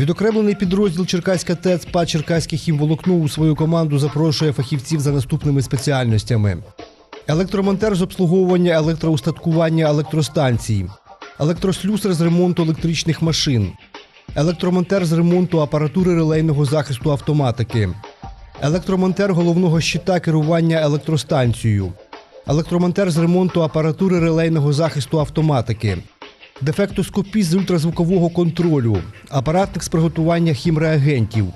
Відокремлений підрозділ Черкаська ТЕЦ ПА Черкаське хімволокно у свою команду запрошує фахівців за наступними спеціальностями: електромонтер з обслуговування електроустаткування електростанцій, електрослюсар з ремонту електричних машин, електромонтер з ремонту апаратури релейного захисту автоматики, електромонтер головного щита керування електростанцією, електромонтер з ремонту апаратури релейного захисту автоматики, дефектоскопіст з ультразвукового контролю, апаратник з приготування хімреагентів,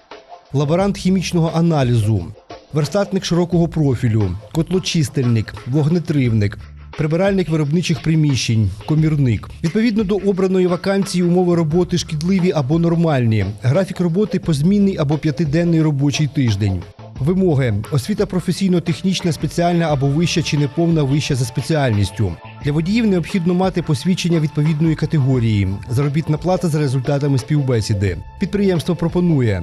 лаборант хімічного аналізу, верстатник широкого профілю, котлочистильник, вогнетривник. Прибиральник виробничих приміщень, комірник. Відповідно до обраної вакансії умови роботи шкідливі або нормальні. Графік роботи позмінний або п'ятиденний робочий тиждень. Вимоги: освіта професійно-технічна, спеціальна або вища чи неповна вища за спеціальністю. Для водіїв необхідно мати посвідчення відповідної категорії, заробітна плата за результатами співбесіди. Підприємство пропонує.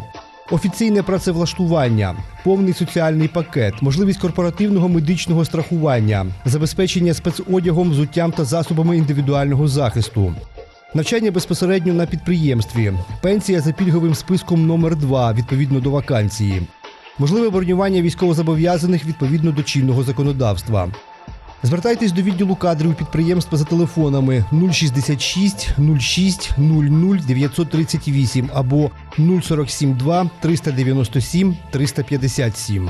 Офіційне працевлаштування, повний соціальний пакет, можливість корпоративного медичного страхування, забезпечення спецодягом, взуттям та засобами індивідуального захисту. Навчання безпосередньо на підприємстві, пенсія за пільговим списком номер 2 відповідно до вакансії, можливе бронювання військовозобов'язаних відповідно до чинного законодавства. Звертайтесь до відділу кадрів підприємства за телефонами 066 06 00 938 або 047 2 397 357.